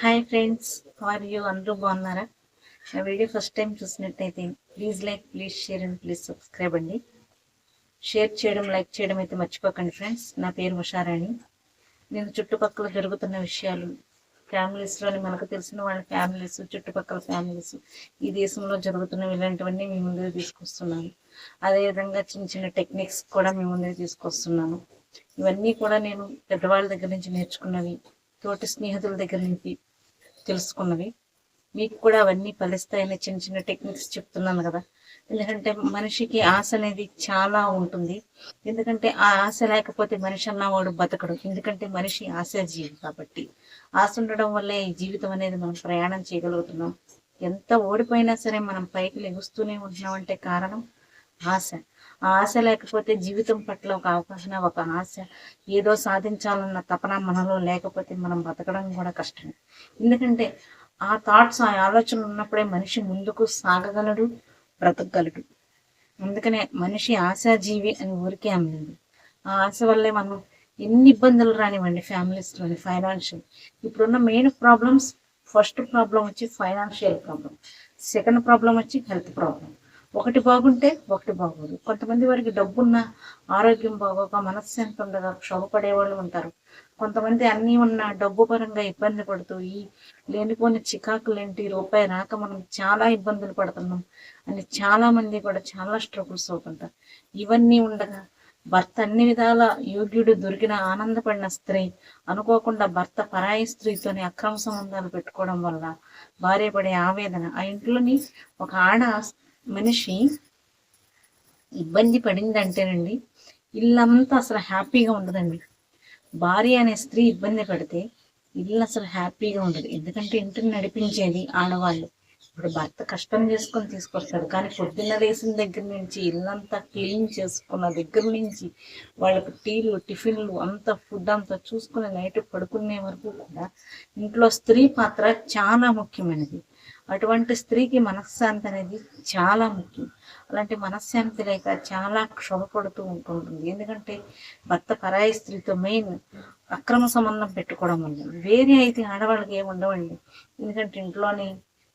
Hi friends are you అందరూ బాగున్నారా? నా వీడియో ఫస్ట్ టైం చూసినట్టయితే please like please share and please subscribe అండి. షేర్ చేయడం లైక్ చేయడం అయితే మర్చిపోకండి ఫ్రెండ్స్ నా పేరు ఉషారాణి. నేను చుట్టుపక్కల జరుగుతున్న విషయాలు ఫ్యామిలీస్లోని మనకు తెలిసిన వాళ్ళ ఫ్యామిలీస్ చుట్టుపక్కల ఫ్యామిలీస్ ఈ దేశంలో జరుగుతున్నవి ఇలాంటివన్నీ మీ ముందుకు తీసుకొస్తున్నాను. అదేవిధంగా చిన్న చిన్న టెక్నిక్స్ కూడా మీ ముందుకు తీసుకొస్తున్నాను. ఇవన్నీ కూడా నేను పెద్దవాళ్ళ దగ్గర నుంచి నేర్చుకున్నవి తోటి స్నేహితుల దగ్గర నుంచి తెలుసుకున్నవి. మీకు కూడా అవన్నీ ఫలిస్తాయని చిన్న చిన్న టెక్నిక్స్ చెప్తున్నాను కదా. ఎందుకంటే మనిషికి ఆశ అనేది చాలా ఉంటుంది. ఎందుకంటే ఆ ఆశ లేకపోతే మనిషి అన్నవాడు బతకడు. ఎందుకంటే మనిషి ఆశాజీవి కాబట్టి. ఆశ ఉండడం వల్లే ఈ జీవితం అనేది మనం ప్రయాణం చేయగలుగుతున్నాం. ఎంత ఓడిపోయినా సరే మనం పైకి లెగుస్తూనే ఉంటున్నాం అంటే కారణం ఆశ. ఆశ లేకపోతే జీవితం పట్ల ఒక అవకాశం ఒక ఆశ ఏదో సాధించాలన్న తపన మనలో లేకపోతే మనం బతకడం కూడా కష్టం. ఎందుకంటే ఆ థాట్స్ ఆ ఆలోచనలు ఉన్నప్పుడే మనిషి ముందుకు సాగగలడు బ్రతకగలడు. అందుకనే మనిషి ఆశాజీవి అని ఊరికే అమ్మింది ఆ ఆశ వల్లే మనం ఎన్ని ఇబ్బందులు రానివ్వండి ఫ్యామిలీస్లోని ఫైనాన్షియల్ ఇప్పుడున్న మెయిన్ ప్రాబ్లమ్స్ ఫస్ట్ ప్రాబ్లం వచ్చి ఫైనాన్షియల్ ప్రాబ్లం సెకండ్ ప్రాబ్లం వచ్చి హెల్త్ ప్రాబ్లం ఒకటి బాగుంటే ఒకటి బాగోదు. కొంతమంది వారికి డబ్బున్న ఆరోగ్యం బాగోక మనశ్శాంతి ఉండగా క్షోభపడే వాళ్ళు ఉంటారు. కొంతమంది అన్నీ ఉన్న డబ్బు పరంగా ఇబ్బంది పడుతూ ఈ లేనిపోని చికాకులేంటి రూపాయి రాక మనం చాలా ఇబ్బందులు పడుతున్నాం అని చాలా మంది కూడా చాలా స్ట్రగుల్స్ అవుతుంటారు. ఇవన్నీ ఉండగా భర్త అన్ని విధాల యోగ్యుడు దొరికిన ఆనందపడిన స్త్రీ అనుకోకుండా భర్త పరాయి స్త్రీతోని అక్రమ సంబంధాలు పెట్టుకోవడం వల్ల భార్య పడే ఆవేదన ఆ ఇంట్లోని ఒక ఆడ మనిషి ఇబ్బంది పడిందంటేనండి ఇల్లంతా అసలు హ్యాపీగా ఉండదండి. భార్య అనే స్త్రీ ఇబ్బంది పడితే ఇల్లు అసలు హ్యాపీగా ఉండదు. ఎందుకంటే ఇంటిని నడిపించేది ఆడవాళ్ళు. ఇప్పుడు భర్త కష్టం చేసుకొని తీసుకొస్తాడు. కానీ పొద్దున్న లేచిన దగ్గర నుంచి ఇల్లంతా క్లీన్ చేసుకున్న దగ్గర నుంచి వాళ్ళకి టీలు టిఫిన్లు అంతా ఫుడ్ అంతా చూసుకుని నైట్ పడుకునే వరకు కూడా ఇంట్లో స్త్రీ పాత్ర చాలా ముఖ్యమైనది. అటువంటి స్త్రీకి మనశ్శాంతి అనేది చాలా ముఖ్యం. అలాంటి మనశ్శాంతి లేక చాలా క్షోభపడుతూ ఉంటుంటుంది. ఎందుకంటే భర్త పరాయి స్త్రీతో మెయిన్ అక్రమ సంబంధం పెట్టుకోవడం వల్ల. వేరే అయితే ఆడవాళ్ళకి ఏమి ఉండవండి. ఎందుకంటే ఇంట్లోని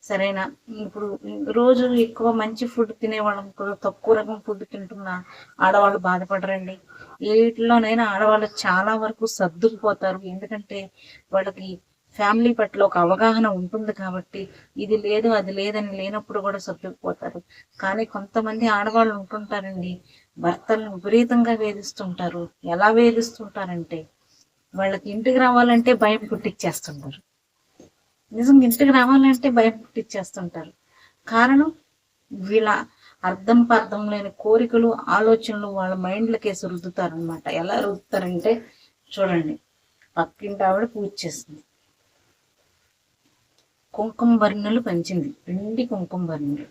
సరైన? ఇప్పుడు రోజు ఎక్కువ మంచి ఫుడ్ తినేవాళ్ళం కూడా తక్కువ రకం ఫుడ్ తింటున్న ఆడవాళ్ళు బాధపడరండి. వీటిలోనైనా ఆడవాళ్ళు చాలా వరకు సర్దుకుపోతారు. ఎందుకంటే వాళ్ళకి ఫ్యామిలీ పట్ల ఒక అవగాహన ఉంటుంది కాబట్టి ఇది లేదు అది లేదని లేనప్పుడు కూడా సొప్పిపోతారు కానీ కొంతమంది ఆడవాళ్ళు ఉంటుంటారండి. భర్తలను విపరీతంగా వేధిస్తుంటారు. ఎలా వేధిస్తుంటారంటే వాళ్ళకి ఇంటికి రావాలంటే భయం పుట్టిచ్చేస్తుంటారు. నిజంగా ఇంటికి రావాలంటే భయం పుట్టిచ్చేస్తుంటారు. కారణం వీళ్ళ అర్థం పర్థం లేని కోరికలు ఆలోచనలు వాళ్ళ మైండ్లకేసి రుద్దుతారనమాట ఎలా రుద్దుతారంటే చూడండి పక్కింటి ఆవిడ పూజ చేస్తుంది. కుంకుమ బర్ణులు పంచింది. రెండు కుంకుమ బర్ణులు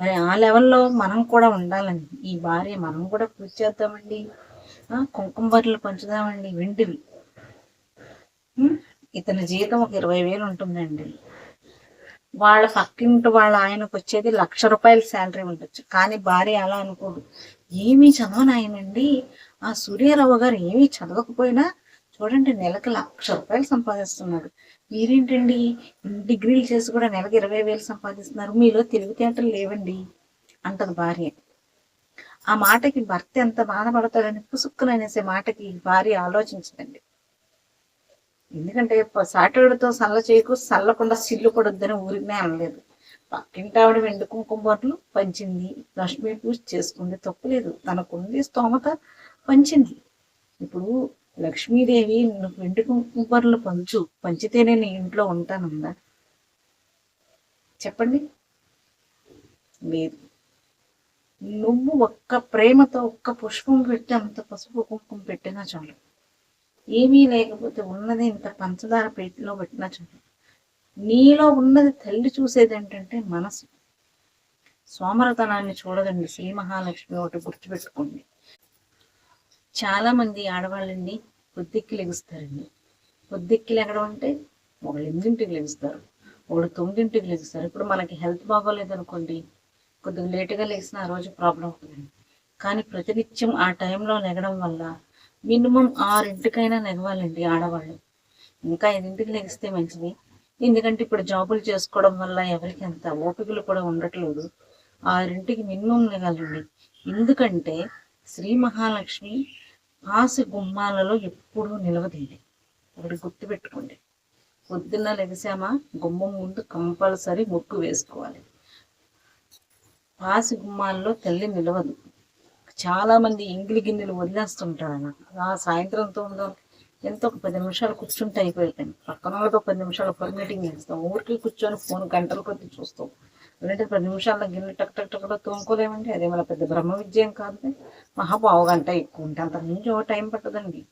మరి ఆ లెవెల్లో మనం కూడా ఉండాలండి ఈ భార్య మనం కూడా పూజ చేద్దామండి. కుంకుమ బర్ణులు పంచుదామండి వెండివి. ఇతని జీతం ఒక ఇరవై వేలు ఉంటుందండి. వాళ్ళ పక్కింటి వాళ్ళ ఆయనకు వచ్చేది లక్ష రూపాయల శాలరీ ఉండొచ్చు. కానీ భార్య అలా అనుకోదు. ఏమీ చదవనాయనండి. ఆ సూర్యారావు గారు ఏమీ చదవకపోయినా చూడండి నెలకు లక్ష రూపాయలు సంపాదిస్తున్నాడు. మీరేంటండి? డిగ్రీలు చేసి కూడా నెలకు ఇరవై వేలు సంపాదిస్తున్నారు. మీలో తెలివితేటలు లేవండి. అంటది భార్య. ఆ మాటకి భర్త ఎంత బాధపడతాడని పుసుక్కున అనేసే మాటకి భార్య ఆలోచించదండి. ఎందుకంటే ప- సాటుడితో సల్ల చేయకు సల్లకుండా సిల్లు కొడొద్దని ఊరికనే అనలేదు. పక్కింటి ఆవిడ వెండి కుంకుమలు పంచింది. లక్ష్మీ పూజ చేసుకుంది తప్పులేదు తనకుంది స్తోమత పంచింది. ఇప్పుడు లక్ష్మీదేవి నువ్వు వెండి కుంకుమలు పంచు పంచితేనే నేను ఇంట్లో ఉంటానుందా చెప్పండి. లేదు. నువ్వు ఒక్క ప్రేమతో ఒక్క పుష్పం పెట్టి అంత పసుపు కుంకుమ పెట్టినా చాలు. ఏమీ లేకపోతే ఉన్నది ఇంత పంచదార పెట్టిలో పెట్టినా చాలు. నీలో ఉన్నది తల్లి చూసేది ఏంటంటే మనసు. సోమరతనాన్ని చూడదండి. శ్రీ మహాలక్ష్మి ఒకటి గుర్తుపెట్టుకోండి. చాలా మంది ఆడవాళ్ళండి పొద్దుక్కి లెగుస్తారండి. పొద్దుక్కి లెగడం అంటే ఒకళ్ళు ఎనిమిదింటికి లెగుస్తారు ఒకళ్ళు తొమ్మిదింటికి లెగుస్తారు. ఇప్పుడు మనకి హెల్త్ బాగోలేదు అనుకోండి కొద్దిగా లేటుగా లేచిన ఆ రోజు ప్రాబ్లం అవుతుంది కానీ ప్రతినిత్యం ఆ టైంలో లెగడం వల్ల మినిమం ఆరింటికైనా లెగవాలండి ఆడవాళ్ళు. ఇంకా ఐదింటికి లెగిస్తే మంచిది. ఎందుకంటే ఇప్పుడు జాబులు చేసుకోవడం వల్ల ఎవరికి అంత ఓపికలు కూడా ఉండట్లేదు. ఆరింటికి మినిమం లేగలండి. ఎందుకంటే శ్రీ మహాలక్ష్మి ఆశ గుమ్మాలలో ఎప్పుడూ నిలవదండి ఒకటి గుర్తుపెట్టుకోండి. పొద్దున్న లెగసామా గుమ్మం ముందు కంపల్సరీ ముగ్గు వేసుకోవాలి. పాసి గుమ్మాల్లో తల్లి నిలవదు. చాలా మంది ఇంగిలి గిన్నెలు వదిలేస్తుంటారు అన్న ఆ సాయంత్రం ఉందో. ఎంతో ఒక పది నిమిషాలు కూర్చుంటే అయిపోయింది పక్కన వాళ్ళతో పది నిమిషాలు ఫోన్ మీటింగ్ చేస్తాం. ఊరికి కూర్చొని ఫోన్ గంటల కొద్ది చూస్తాం. లేదంటే పది నిమిషాల్లో గిన్నె టక్ టక్ టక్ తోముకోలేమండి. అదే మన పెద్ద బ్రహ్మ విజయం కాదు. మహా గంట ఎక్కువ ఉంటే అంత నుంచి టైం పట్టదండి.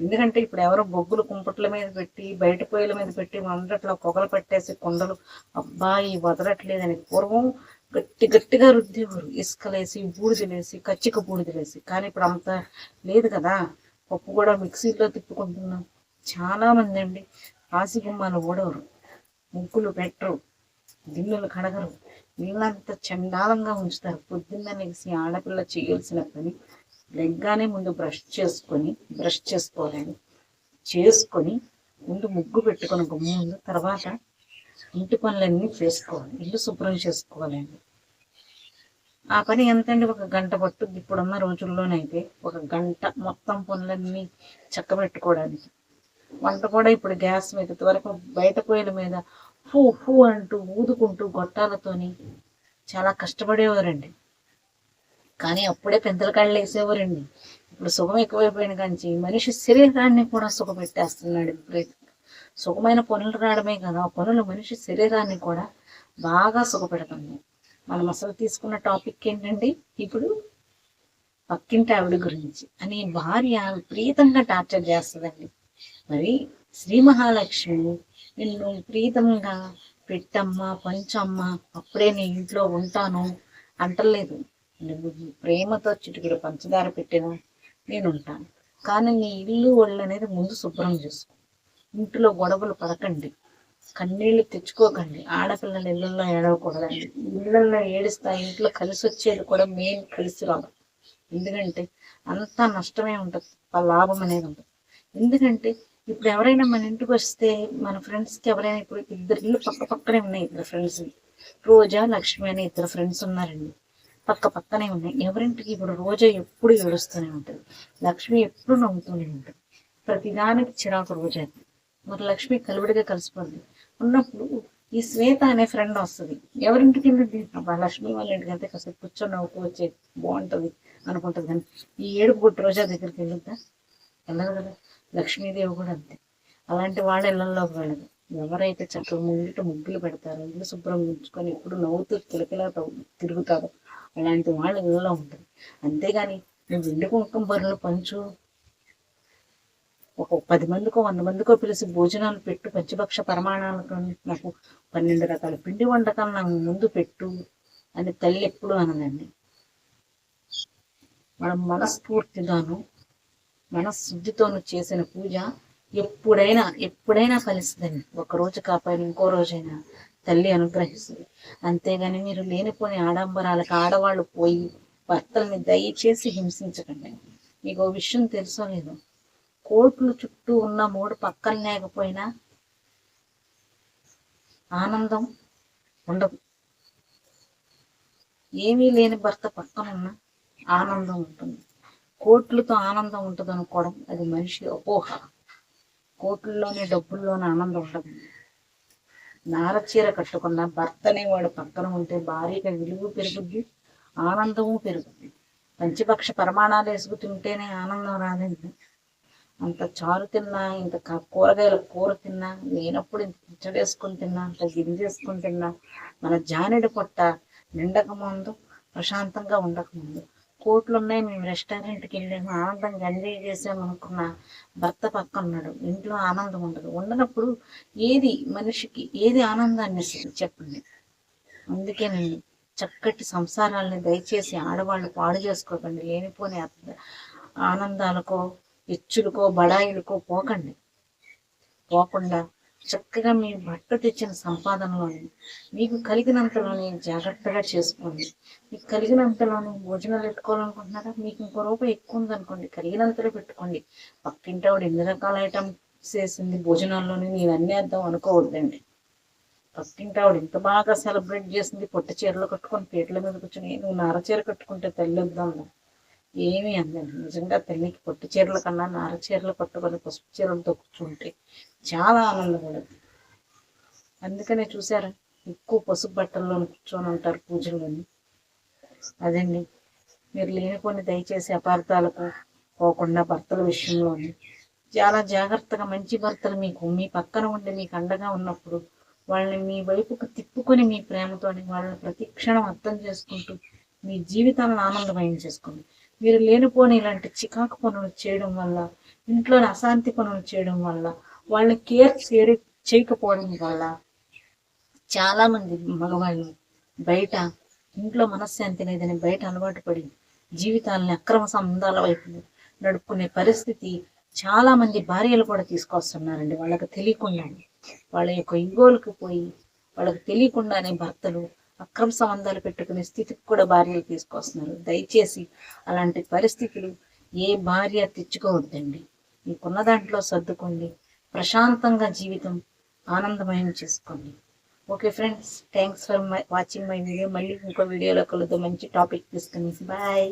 ఎందుకంటే ఇప్పుడు ఎవరో బొగ్గులు కుంపట్ల మీద పెట్టి బయట పొయ్యిల మీద పెట్టి వండట్లో పొగలు పెట్టేసి కొండలు అబ్బాయి వదలట్లేదని పూర్వం గట్టి గట్టిగా రుద్దేవారు. ఇసుకలేసి బూడిదలేసి కచ్చిక బూడిదలేసి. కానీ ఇప్పుడు అంత లేదు కదా. పప్పు కూడా మిక్సీలో తిప్పుకుంటున్నాం. చాలా మంది అండి. ఆసి గుమ్మాలు ఓడవరు ముగ్గులు పెట్టరు. గిన్నెలు కడగరు. నీళ్ళంతా చండాలంగా ఉంచుతారు. పొద్దున్న లేచి ఆడపిల్ల చేయాల్సిన పని లెగ్గానే ముందు బ్రష్ చేసుకొని బ్రష్ చేసుకోవాలండి. చేసుకొని ముందు ముగ్గు పెట్టుకొని గుమ్మ ముందు తర్వాత ఇంటి పనులన్నీ చేసుకోవాలి. ఇల్లు శుభ్రం చేసుకోవాలండి. ఆ పని ఎంతండి? ఒక గంట పట్టుద్ది. ఇప్పుడున్న రోజుల్లోనైతే ఒక గంట మొత్తం పనులన్నీ చక్కబెట్టుకోవడానికి. వంట కూడా ఇప్పుడు గ్యాస్ మీద వరకు బయట పొయ్యిల మీద ఫూ ఫూ అంటూ ఊదుకుంటూ గొట్టాలతోని చాలా కష్టపడేవారండి. కానీ అప్పుడే పెద్దల కాళ్ళు వేసేవారండి ఇప్పుడు సుఖం ఎక్కువైపోయిన కానీ మనిషి శరీరాన్ని కూడా సుఖపెట్టేస్తున్నాడు. విపరీతంగా సుఖమైన పనులు రావడమే కదా ఆ పనులు మనిషి శరీరాన్ని కూడా బాగా సుఖపెడుతుంది. మనం అసలు తీసుకున్న టాపిక్ ఏంటండి? ఇప్పుడు పక్కింటి ఆవిడ గురించి. అని భార్య విపరీతంగా టార్చర్ చేస్తుందండి. మరి శ్రీ మహాలక్ష్మి నిన్ను ప్రీతంగా పెట్టమ్మా పంచమ్మా అప్పుడే నీ ఇంట్లో ఉంటాను అంటలేదు. నువ్వు ప్రేమతో చిటికెడు పంచదార పెట్టినా నేను ఉంటాను కానీ నీ ఇల్లు ఒళ్ళు అనేది ముందు శుభ్రం చేసుకో. ఇంట్లో గొడవలు పడకండి. కన్నీళ్ళు తెచ్చుకోకండి. ఆడపిల్లలు ఇళ్ళల్లో ఏడవకూడదండి. ఇళ్ళల్లో ఏడుస్తా ఇంట్లో కలిసి వచ్చేది కూడా మెయిన్ కలిసి రాదు. ఎందుకంటే అంతా నష్టమే ఉంటుంది. లాభం అనేది ఉంటుంది. ఎందుకంటే ఇప్పుడు ఎవరైనా మన ఇంటికి వస్తే మన ఫ్రెండ్స్కి ఎవరైనా ఇప్పుడు ఇద్దరు ఇల్లు పక్క పక్కనే ఉన్నాయి ఇద్దరు ఫ్రెండ్స్ రోజా లక్ష్మి అనే ఇద్దరు ఫ్రెండ్స్ ఉన్నారండి. పక్క పక్కనే ఉన్నాయి. ఎవరింటికి ఇప్పుడు రోజా ఎప్పుడు ఏడుస్తూనే ఉంటుంది. లక్ష్మి ఎప్పుడు నవ్వుతూనే ఉంటుంది. ప్రతిదానికి చిరాకు రోజా మరి లక్ష్మి కలివిడిగా కలిసిపోద్ది. ఉన్నప్పుడు ఈ శ్వేత అనే ఫ్రెండ్ వస్తుంది. ఎవరింటికి వెళ్ళింది? అబ్బా లక్ష్మి వాళ్ళ ఇంటికి వెళ్తే కాసేపు కూర్చొని నవ్వుకు వచ్చే బాగుంటుంది అనుకుంటుంది కానీ ఈ ఏడుపు రోజా దగ్గరికి వెళ్ళొద్దా? వెళ్ళదు కదా. లక్ష్మీదేవి కూడా అంతే. అలాంటి వాళ్ళ ఇళ్ళలోకి వెళ్ళదు. ఎవరైతే చక్కగా ముంగిట ముగ్గులు పెడతారో ఇల్లు శుభ్రం ఉంచుకొని ఎప్పుడు నవ్వుతూ కిలకిలా తిరుగుతారో అలాంటి వాళ్ళ ఇళ్ళలో ఉంటుంది. అంతేగాని నువ్వు వెండి కుంకుమ బరులు పంచు? ఒక పది మందికో వంద మందికో పిలిచి భోజనాలు పెట్టు పంచభక్ష ప్రమాణాలతో నాకు పన్నెండు రకాల పిండి వంటకాలు నాకు ముందు పెట్టు అని తల్లి ఎప్పుడు అనదండి. మనం మనస్ఫూర్తిగాను మనశుద్ధితోను చేసిన పూజ ఎప్పుడైనా ఎప్పుడైనా ఫలిస్తుందండి. ఒక రోజు కాపాడి ఇంకో రోజైనా తల్లి అనుగ్రహిస్తుంది. అంతేగాని మీరు లేనిపోని ఆడంబరాలకు ఆడవాళ్ళు పోయి భర్తల్ని దయచేసి హింసించకండి. మీకు ఓ విషయం తెలుసో లేదు? కోట్లు చుట్టూ ఉన్న మూడు పక్కన లేకపోయినా ఆనందం ఉండదు. ఏమీ లేని భర్త పక్కన ఉన్న ఆనందం ఉంటుంది. కోట్లతో ఆనందం ఉంటుంది అనుకోవడం అది మనిషి అపోహ. కోట్లలోనే డబ్బుల్లోనే ఆనందం ఉండదు. నారచీర కట్టుకున్న భర్తనే వాడు పక్కన ఉంటే భార్యగా విలువ పెరుగుద్ది ఆనందము పెరుగుద్ది. పంచపక్ష ప్రమాణాలు వేసుకుతుంటేనే ఆనందం రాదండి. అంత చారు తిన్నా ఇంత కూరగాయల కూర తిన్నా లేనప్పుడు ఇంత పిచ్చడేసుకొని తిన్నా అంత గింజేసుకొని తిన్నా మన జానెడు పొట్ట నిండక ముందు ప్రశాంతంగా ఉండక ముందు కోట్లు ఉన్నాయి మేము రెస్టారెంట్కి వెళ్ళాము. ఆనందంగా ఎంజాయ్ చేసాము అనుకున్న భర్త పక్క ఉన్నాడు. ఇంట్లో ఆనందం ఉండదు. ఉండనప్పుడు ఏది మనిషికి ఏది ఆనందాన్ని ఇస్తుంది చెప్పండి. అందుకేనండి చక్కటి సంసారాలని దయచేసి ఆడవాళ్ళు పాడు చేసుకోకండి. లేనిపోని ఆనందాలకో ఎచ్చులకో బడాయిలకో పోకండి. పోకుండా చక్కగా మీ భర్త తెచ్చిన సంపాదనలోని మీకు కలిగినంతలోని జాగ్రత్తగా చేసుకోండి. మీకు కలిగినంతలోని భోజనాలు పెట్టుకోవాలనుకుంటున్నారా? మీకు ఇంకో రూపాయి ఎక్కువ ఉందనుకోండి కలిగినంతలో పెట్టుకోండి. పక్కింటి ఆవిడ ఎన్ని రకాల ఐటమ్స్ చేసింది భోజనాల్లోని నేను అన్నీ వేద్దాం అనుకోవద్దండి. పక్కింటి ఆవిడ ఇంత బాగా సెలబ్రేట్ చేసింది పొట్ట చీరలు కట్టుకొని పీటల మీద కూర్చొని నువ్వు నార చీర కట్టుకుంటే తల్లి వద్దాం ఏమీ అందండి నిజంగా తల్లికి పొట్టి చీరల కన్నా నార చీరలు పట్టుకొని పసుపు చీరలతో కూర్చుంటే చాలా ఆనందపడదు అందుకనే చూసారా? ఎక్కువ పసుపు బట్టల్లో కూర్చొని ఉంటారు పూజల్లోని అదండి. మీరు లేనిపోని దయచేసి అపార్థాలకు పోకుండా భర్తల విషయంలోని. చాలా జాగ్రత్తగా మంచి భర్తలు మీకు మీ పక్కన ఉండి మీకు అండగా ఉన్నప్పుడు వాళ్ళని మీ వైపుకు తిప్పుకొని మీ ప్రేమతోని వాళ్ళని ప్రతి క్షణం అర్థం చేసుకుంటూ మీ జీవితాలను ఆనందమయం చేసుకోండి. మీరు లేనిపోని ఇలాంటి చికాకు పనులు చేయడం వల్ల ఇంట్లోని అశాంతి పనులు చేయడం వల్ల వాళ్ళని కేర్ చేయ చేయకపోవడం వల్ల చాలా మంది మగవాళ్ళు బయట ఇంట్లో మనశ్శాంతి లేదని బయట అలవాటు పడి జీవితాలని అక్రమ సంబంధాల వైపు నడుపుకునే పరిస్థితి చాలా మంది భార్యలు కూడా తీసుకొస్తున్నారండి. వాళ్ళకి తెలియకుండా వాళ్ళ యొక్క ఇగోలకు పోయి వాళ్ళకి తెలియకుండానే భర్తలు అక్రమ సంబంధాలు పెట్టుకునే స్థితికి కూడా భార్యలు తీసుకొస్తున్నారు. దయచేసి అలాంటి పరిస్థితులు ఏ భార్య తెచ్చుకోవద్దండి. మీకున్న దాంట్లో సర్దుకోండి. ప్రశాంతంగా జీవితం ఆనందమయం చేసుకోండి. Okay friends thanks for my watching my video. మళ్ళీ ఇంకో వీడియోలో కలుద్దాం. మంచి టాపిక్ తీసుకుని బాయ్.